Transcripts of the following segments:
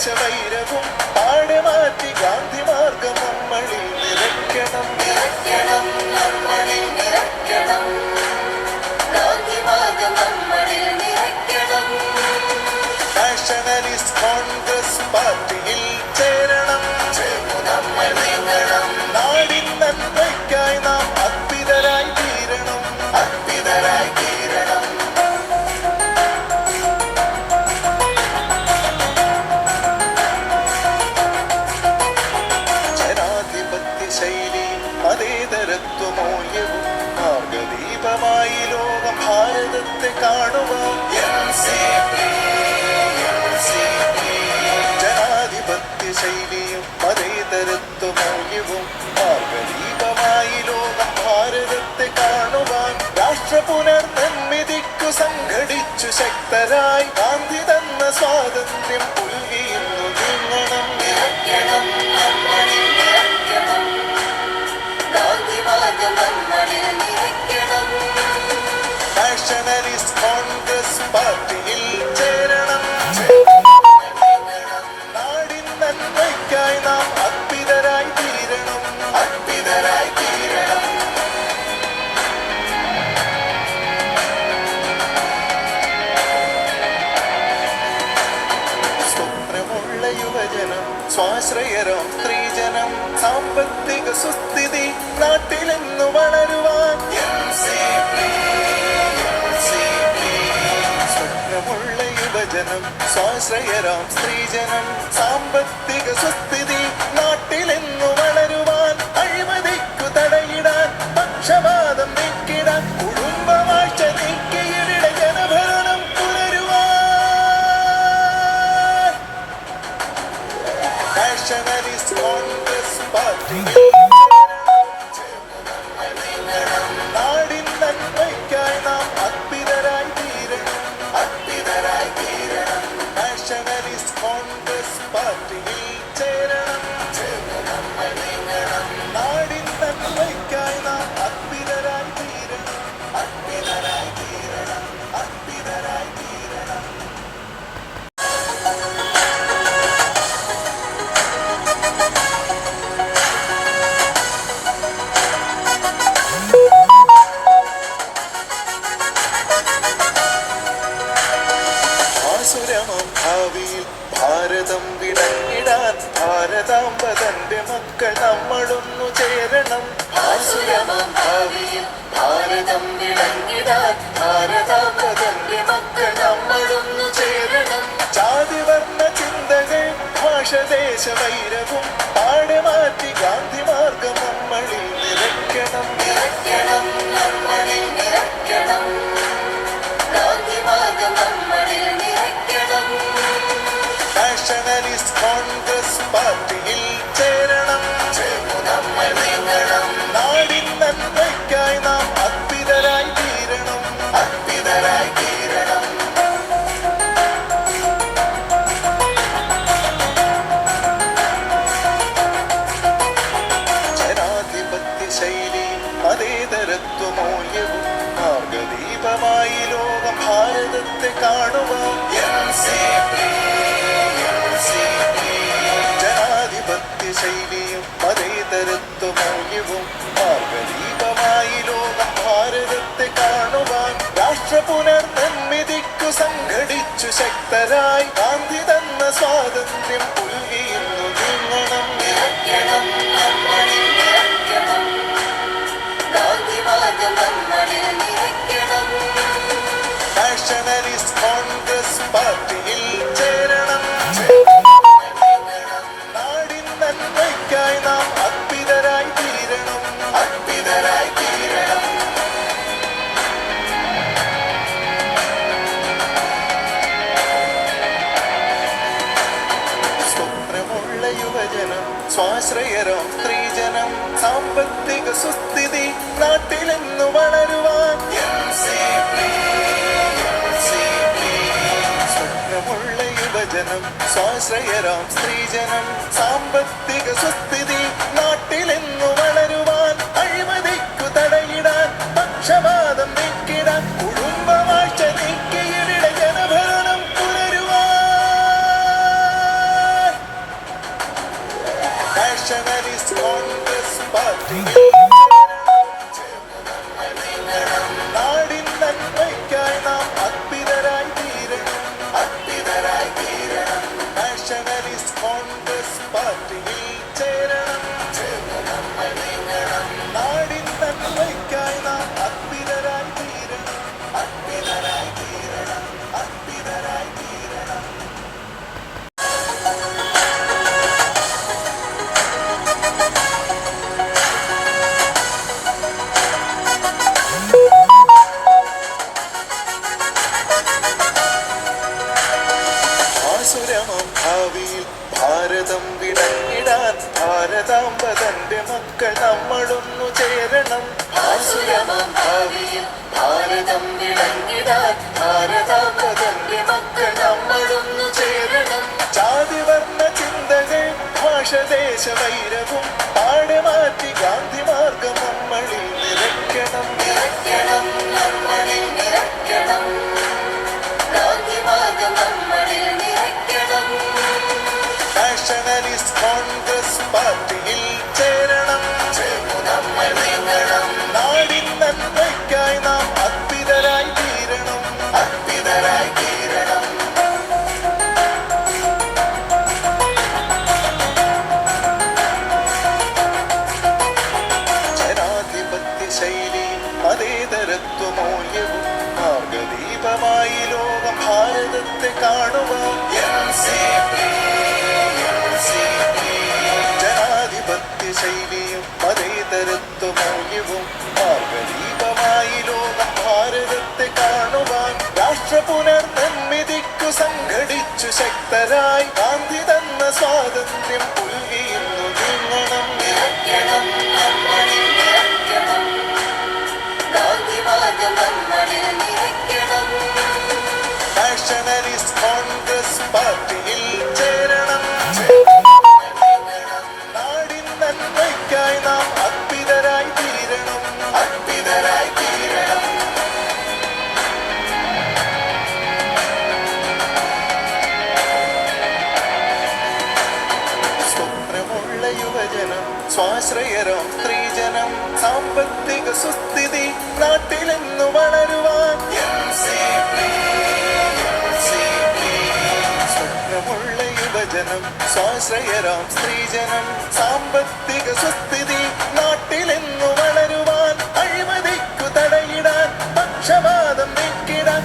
ഭാഷദേശ വൈരവും പാടമാറ്റി ഗാന്ധി മാർഗം നമ്മളിൽ നിറയ്ക്കണം. നിറയ്ക്കണം നമ്മളിൽ നിറയ്ക്കണം. പുനർനിർമ്മിതിക്കു സംഘടിച്ചു ശക്തരായി ഗാന്ധി തന്ന സ്വാതന്ത്ര്യം പുൽകിയുന്നു. നീങ്ങണം നിറയ്ക്കണം നമ്മളിൽ നിറയ്ക്കണം. ഗാന്ധി മാർഗം നിറയ്ക്കണം. നാഷണലിസ്റ്റ് കോൺഗ്രസ് പാർട്ടിയിൽ സ്വാശ്രയരാം സ്ത്രീജനം സാമ്പത്തിക സുസ്ഥിതി തന്റെ മക്കൾ നമ്മളൊന്നു ചേരണം. ആസുരമം ഭാവിയിൽ ഭാരതം വിളങ്ങിടാൻ ഭാരതാംബ മക്കൾ നമ്മളൊന്നു ചേരണം. ജാതിവർണ ചിന്തകൾ ഭാഷദേശ വൈരവും പാടമാറ്റി ഗാന്ധി മാർഗം നമ്മളിൽ നിറയ്ക്കണം. നിറയ്ക്കണം നമ്മളിൽ നിറയ്ക്കണം. ഗാന്ധി മാർഗം നമ്മളിൽ നിറയ്ക്കണം. നാഷണലിസ്റ്റ് കോൺഗ്രസ് പാർട്ടിയിൽ രാഷ്ട്ര പുനർനിർമ്മിതിക്കു സംഘടിച്ചു ശക്തരായി ഗാന്ധി തന്ന സ്വാതന്ത്ര്യം പുൽകിയുന്നു നീങ്ങണം. നിറയ്ക്കണം നമ്മളിൽ നിറയ്ക്കണം ഗാന്ധി മാർഗം നമ്മളിൽ നിറയ്ക്കണം നാഷണലിസ്റ്റ് കോൺഗ്രസ് പാർട്ടിയിൽ ചേരണം. നാടിൻ നന്മയ്ക്കായി നാം അർപ്പിതരായി തീരണം. അർപ്പിതരായി ഒരു സുസ്ഥിതി നാട്ടിലെന്നു വളരുവാൻ. സ്വപ്നമുള്ള യുവജനം സ്വാശ്രയരാം സ്ത്രീജനം സാമ്പത്തിക സുസ്ഥിതി നന്മയ്ക്കായി തീരണം. തീരണം. ശൈലി മൂല്യവും മാർഗദീപമായി ലോകം ഭാരതത്തെ കാണുവാൻ ശക്തരായി കാന്തിത സ്വാശ്രയരോ സ്ത്രീജനം സാമ്പത്തിക സുസ്ഥിതി നാട്ടിലെന്നു വളരുവാൻ? സ്വപ്നമുള്ള യുവജനം സ്വാശ്രയരോ സ്ത്രീജനം സാമ്പത്തിക സുസ്ഥിതി നാട്ടിലെന്നു വളരുവാൻ? അഴിമതിക്കു തടയിടാൻ പക്ഷപാതം നീക്കിടാൻ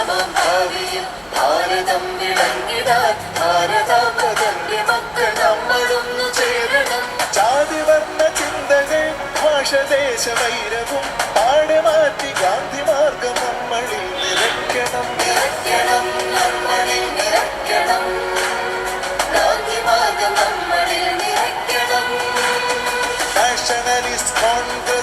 സമഭാവിയും ഭാരതം വിളങ്ങിടാൻ ഭാരതാമതന്റെ മക്കൾ നമ്മളൊന്നു ചേരണം. ചിന്തകൾ ഭാഷദേശ വൈരവും പാടെ മാറ്റി നമ്മളിൽ നിറയ്ക്കണം. നിറയ്ക്കണം നമ്മളിൽ നിറയ്ക്കണം. ഗാന്ധി നമ്മളിൽ നിറയ്ക്കണം. കോൺഗ്രസ്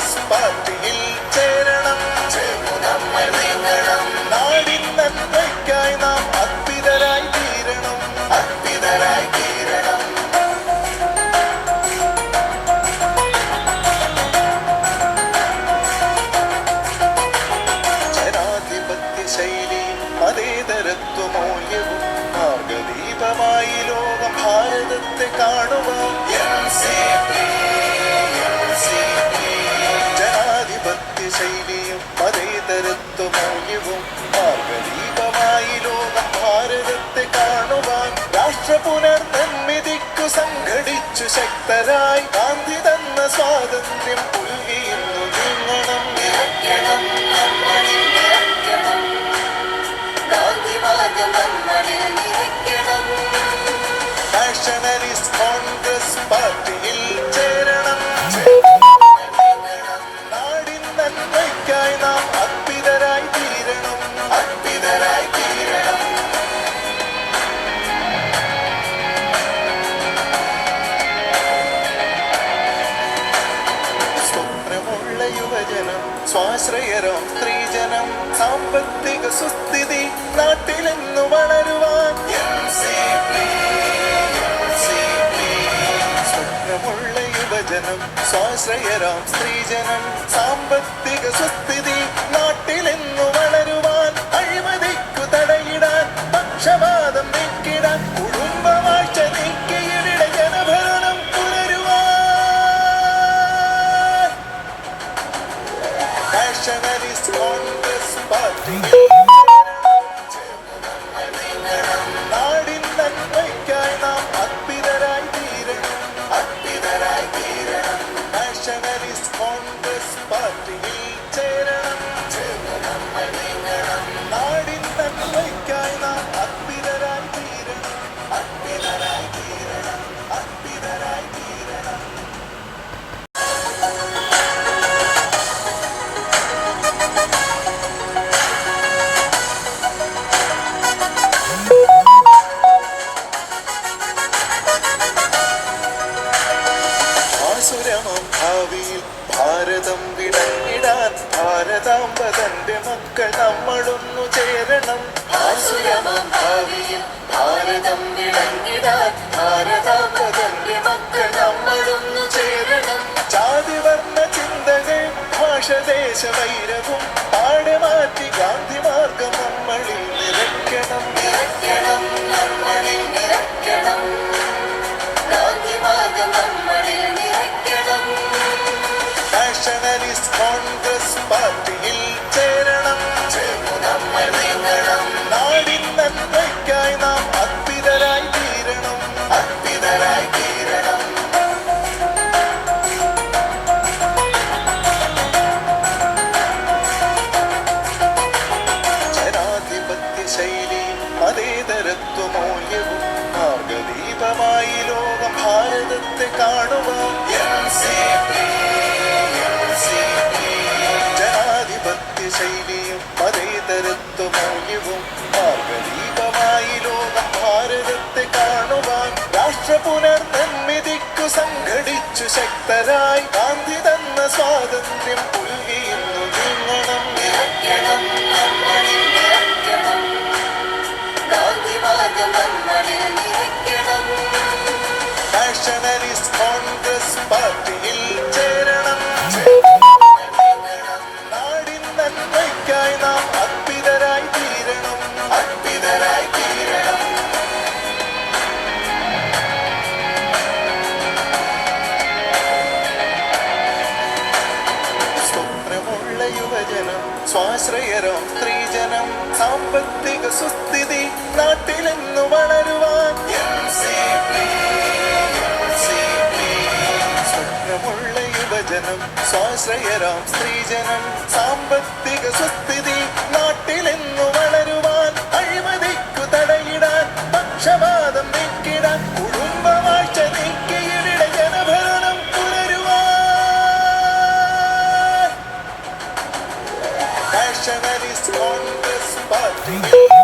മതേതരത്വ മൗല്യവും മാർഗദീപമായി ലോകം ഭാരതത്തെ കാണുവാൻ രാഷ്ട്ര പുനർനിർമ്മിതിക്കു സംഘടിച്ചു ശക്തരായി ഗാന്ധി തന്ന സ്വാതന്ത്ര്യം പുൽകിയുന്നു നീങ്ങണം നമ്മളിൽ നിറയ്ക്കണം നാഷണലിസ്റ്റ് കോൺഗ്രസ് പാർട്ടിയിൽ സ്വാശ്രയരാം സ്ത്രീജനം സാമ്പത്തിക സ്വസ്ഥിതി നാട്ടിലെന്നു ഭാവിയിൽ ഭാരതം വിടങ്ങിടാൻ ഭാരതാംബ തന്റെ മക്കൾ നമ്മളൊന്നു ചേരണം. ഭാസുരമാം ഭാവിയിൽ ഭാരതം വിടങ്ങിടാൻ ഭാരതാംബ തന്റെ മക്കൾ നമ്മളൊന്നു ചേരണം. ജാതിവർണ ചിന്തകൾ ഭാഷദേശ വൈരവും പാടെ മാറ്റി ഗാന്ധി മാർഗം നമ്മളിൽ നിറയ്ക്കണം. നിറയ്ക്കണം നമ്മളിൽ മതേതരത്വ മൂല്യവും മാർഗദീപമായി ലോകം ഭാരതത്തെ കാണുവാൻ ജനാധിപത്യ ശൈലിയും മതേതരത്വ മൂല്യവും മാർഗദീപമായി ലോകം ഭാരതത്തെ കാണുവാൻ രാഷ്ട്ര പുനർനിർമ്മിതിക്കു സംഘടിച്ചു ശക്തരായി ഗാന്ധി തന്ന സ്വാതന്ത്ര്യം പുൽകിയുന്നു. നീങ്ങണം നിറയ്ക്കണം സ്വാശ്രയരം സ്ത്രീജനം സാമ്പത്തിക സുസ്ഥിതി നാട്ടിലെന്നു വളരുവാൻ? സ്വപ്നമുള്ള യുവജനം സ്വാശ്രയരാം സ്ത്രീജനം സാമ്പത്തിക സുസ്ഥിതി nationalist Congress Party.